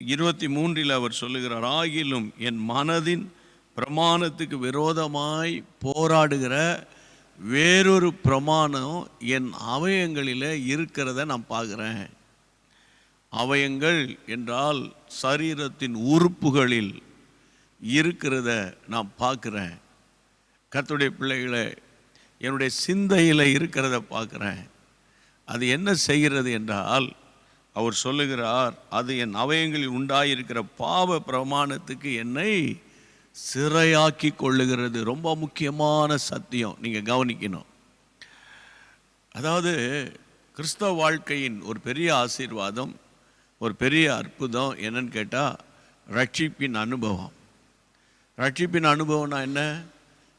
இருபத்தி மூன்றில் அவர் சொல்லுகிறார் ஆகிலும் என் மனதின் பிரமாணத்துக்கு விரோதமாய் போராடுகிற வேறொரு பிரமாணம் என் அவயங்களில் இருக்கிறத நான் பார்க்குறேன். அவயங்கள் என்றால் சரீரத்தின் உறுப்புகளில் இருக்கிறத நான் பார்க்குறேன். கத்துடைய பிள்ளைகளை என்னுடைய சிந்தையில் இருக்கிறத பார்க்குறேன். அது என்ன செய்கிறது என்றால் அவர் சொல்லுகிறார் அது என் அவயங்களில் உண்டாயிருக்கிற பாவ பிரமாணத்துக்கு என்னை சிறையாக்கி கொள்ளுகிறது. ரொம்ப முக்கியமான சத்தியம் நீங்கள் கவனிக்கணும். அதாவது கிறிஸ்தவ வாழ்க்கையின் ஒரு பெரிய ஆசீர்வாதம் ஒரு பெரிய அற்புதம் என்னன்னு கேட்டால் ரட்சிப்பின் அனுபவம். ரட்சிப்பின் அனுபவம்னா என்ன?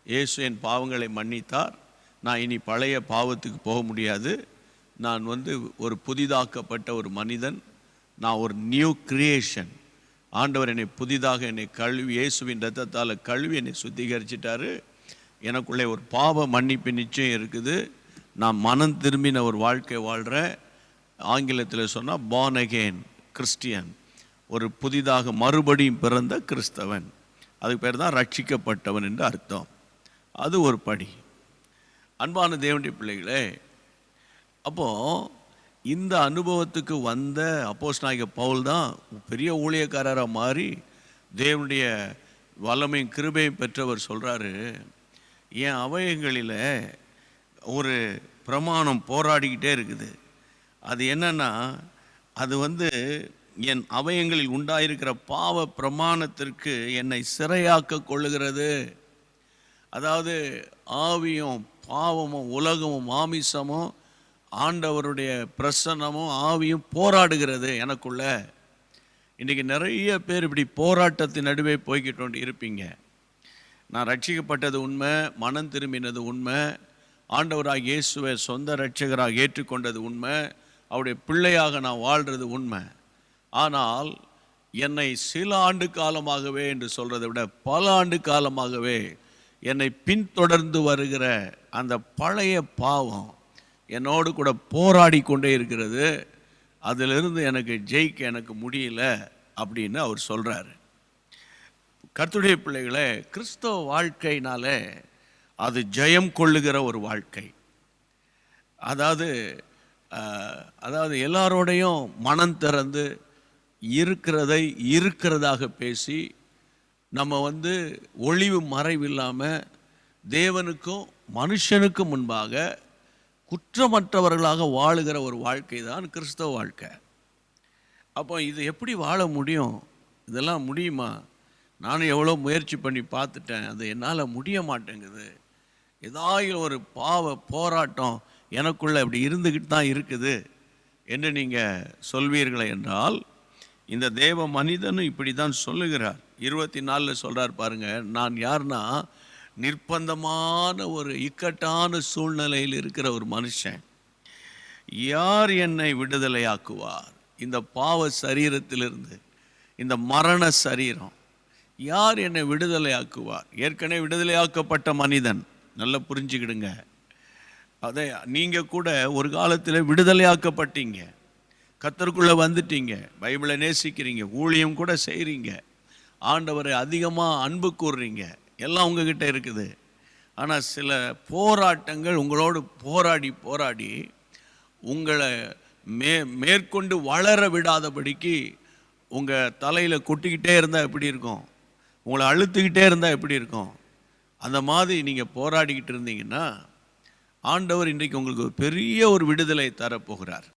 இயேசு என் பாவங்களை மன்னித்தார். நான் இனி பழைய பாவத்துக்கு போக முடியாது. நான் வந்து ஒரு புதிதாக்கப்பட்ட ஒரு மனிதன். நான் ஒரு நியூ கிரியேஷன் ஆண்டவர் என்னை புதிதாக என்னை கழுவி இயேசுவின் ரத்தத்தால் கழுவி என்னை சுத்திகரிச்சிட்டாரு. எனக்குள்ளே ஒரு பாவ மன்னிப்பு நிச்சயம் இருக்குது. நான் மனம் திரும்பின ஒரு வாழ்க்கை வாழ்கிறேன் ஆங்கிலத்தில் சொன்னால் பான் அகெயின் கிறிஸ்டியன் ஒரு புதிதாக மறுபடியும் பிறந்த கிறிஸ்தவன். அதுக்கு பேர் தான் ரட்சிக்கப்பட்டவன் என்று அர்த்தம். அது ஒரு படி. அன்பான தேவனுடைய பிள்ளைகளே அப்போது இந்த அனுபவத்துக்கு வந்த அப்போஸ் நாயக பவுல் தான் பெரிய ஊழியக்காரராக மாறி தேவனுடைய வல்லமையும் கிருபையும் பெற்றவர் சொல்கிறாரு என் அவயங்களில் ஒரு பிரமாணம் போராடிக்கிட்டே இருக்குது. அது என்னன்னா அது வந்து என் அவயங்களில் உண்டாயிருக்கிற பாவ பிரமாணத்திற்கு என்னை சிறையாக்க கொள்ளுகிறது. அதாவது ஆவியும் பாவமும் உலகமும் மாமிசமும் ஆண்டவருடைய பிரசன்னமும் ஆவியும் போராடுகிறது எனக்குள்ள. இன்றைக்கி நிறைய பேர் இப்படி போராட்டத்தின் நடுவே போய்கிட்டு கொண்டு இருப்பீங்க. நான் ரட்சிக்கப்பட்டது உண்மை மனம் திரும்பினது உண்மை ஆண்டவராக இயேசுவை சொந்த ரட்சகராக ஏற்றுக்கொண்டது உண்மை அவருடைய பிள்ளையாக நான் வாழ்கிறது உண்மை. ஆனால் என்னை சில ஆண்டு காலமாகவே என்று சொல்கிறதை விட பல ஆண்டு காலமாகவே என்னை பின்தொடர்ந்து வருகிற அந்த பழைய பாவம் என்னோடு கூட போராடி கொண்டே இருக்கிறது. அதிலிருந்து எனக்கு ஜெயிக்க எனக்கு முடியல அப்படின்னு அவர் சொல்கிறாரு கர்த்துடைய பிள்ளைகளை கிறிஸ்தவ வாழ்க்கையினாலே அது ஜெயம் கொள்ளுகிற ஒரு வாழ்க்கை. அதாவது அதாவது எல்லாரோடையும் மனம் திறந்து இருக்கிறதை இருக்கிறதாக பேசி நம்ம வந்து ஒளிவு மறைவில்லாமல் தேவனுக்கும் மனுஷனுக்கும் முன்பாக குற்றமற்றவர்களாக வாழுகிற ஒரு வாழ்க்கை தான் கிறிஸ்தவ வாழ்க்கை. அப்போ இது எப்படி வாழ முடியும்? இதெல்லாம் முடியுமா? நானும் எவ்வளோ முயற்சி பண்ணி பார்த்துட்டேன். அது என்னால் முடிய மாட்டேங்குது. ஏதாவது ஒரு பாவ போராட்டம் எனக்குள்ளே இப்படி இருந்துக்கிட்டு தான் இருக்குது என்று நீங்கள் சொல்வீர்களே என்றால் இந்த தேவ மனிதனும் இப்படி தான் சொல்லுகிறார். இருபத்தி நாலில் சொல்கிறார் பாருங்கள் நான் யாருன்னா நிர்பந்தமான ஒரு இக்கட்டான சூழ்நிலையில் இருக்கிற ஒரு மனுஷன். யார் என்னை விடுதலையாக்குவார்? இந்த பாவ சரீரத்திலிருந்து இந்த மரண சரீரம். யார் என்னை விடுதலையாக்குவார்? ஏற்கனவே விடுதலையாக்கப்பட்ட மனிதன். நல்லா புரிஞ்சுக்கிடுங்க. அதை நீங்கள் கூட ஒரு காலத்தில் விடுதலையாக்கப்பட்டீங்க. கத்தருக்குள்ளே வந்துட்டீங்க. பைபிளை நேசிக்கிறீங்க. ஊழியம் கூட செய்கிறீங்க ஆண்டவரை அதிகமாக அன்பு கூறுறீங்க. எல்லாம் உங்ககிட்ட இருக்குது. ஆனால் சில போராட்டங்கள் உங்களோடு போராடி போராடி உங்களை மே மேற்கொண்டு வளர விடாதபடிக்கு உங்கள் தலையில் கொட்டிக்கிட்டே இருந்தால் எப்படி இருக்கும்? உங்களை அழுத்துக்கிட்டே இருந்தால் எப்படி இருக்கும்? அந்த மாதிரி நீங்கள் போராடிக்கிட்டு இருந்தீங்கன்னா ஆண்டவர் இன்றைக்கு உங்களுக்கு ஒரு பெரிய ஒரு விடுதலை தரப்போகிறார்.